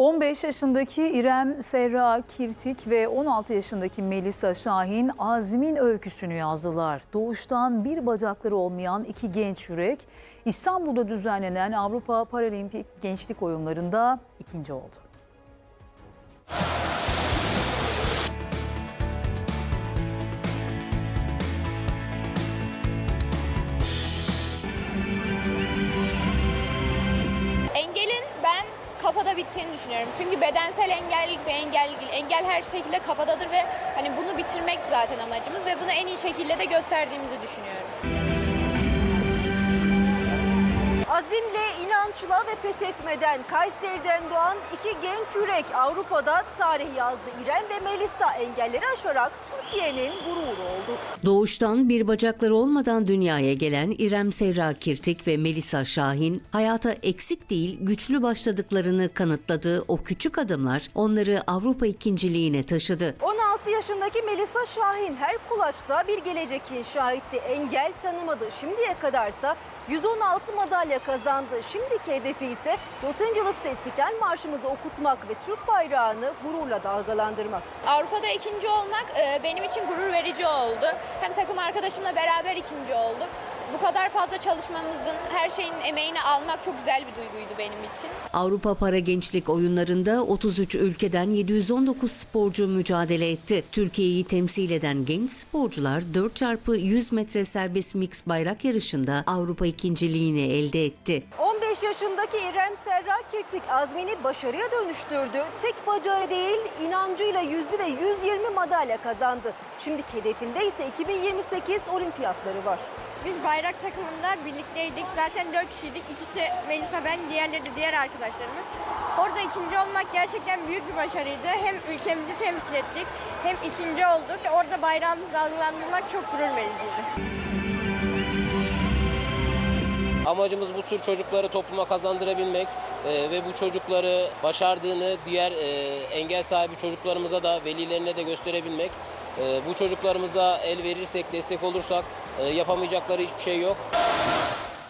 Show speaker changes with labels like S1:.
S1: 15 yaşındaki İrem Serra Kirtik ve 16 yaşındaki Melisa Şahin Azim'in öyküsünü yazdılar. Doğuştan bir bacakları olmayan iki genç yürek İstanbul'da düzenlenen Avrupa Paralimpik Gençlik Oyunları'nda ikinci oldu.
S2: Kafada bittiğini düşünüyorum. Çünkü bedensel engel bir engel değil. Engel her şekilde kafadadır ve hani bunu bitirmek zaten amacımız ve bunu en iyi şekilde de gösterdiğimizi düşünüyorum.
S3: Azimle, inançla ve pes etmeden Kayseri'den doğan iki genç yürek Avrupa'da tarih yazdı. İrem ve Melisa engelleri aşarak Türkiye'nin gururu oldu.
S4: Doğuştan bir bacakları olmadan dünyaya gelen İrem Sevra Kirtik ve Melisa Şahin hayata eksik değil güçlü başladıklarını kanıtladığı o küçük adımlar onları Avrupa ikinciliğine taşıdı.
S3: 16 yaşındaki Melisa Şahin her kulaçta bir gelecek inşa etti. Engel tanımadı. Şimdiye kadarsa 116 madalya kazandı. Şimdiki hedefi ise Los Angeles'ta İstiklal Marşımızı okutmak ve Türk bayrağını gururla dalgalandırmak.
S2: Avrupa'da ikinci olmak e, benim için gurur verici oldu. Hem takım arkadaşımla beraber ikinci olduk. Bu kadar fazla çalışmamızın, her şeyin emeğini almak çok güzel bir duyguydu benim için.
S4: Avrupa Para Gençlik Oyunları'nda 33 ülkeden 719 sporcu mücadele etti. Türkiye'yi temsil eden genç sporcular 4x100 metre serbest mix bayrak yarışında Avrupa ikinciliğini elde etti.
S3: 15 yaşındaki İrem Serra Kirtik azmini başarıya dönüştürdü. Tek bacağı değil inancıyla yüzdü ve 120 madalya kazandı. Şimdiki hedefinde ise 2028 olimpiyatları var.
S5: Biz bayrak takımında birlikteydik. Zaten dört kişiydik. İkisi Melisa ben, diğerleri de diğer arkadaşlarımız. Orada ikinci olmak gerçekten büyük bir başarıydı. Hem ülkemizi temsil ettik hem ikinci olduk. Orada bayrağımızı dalgalandırmak çok gurur vericiydi.
S6: Amacımız bu tür çocukları topluma kazandırabilmek e, ve bu çocukları başardığını diğer e, engel sahibi çocuklarımıza da velilerine de gösterebilmek. E, bu çocuklarımıza el verirsek, destek olursak e, yapamayacakları hiçbir şey yok.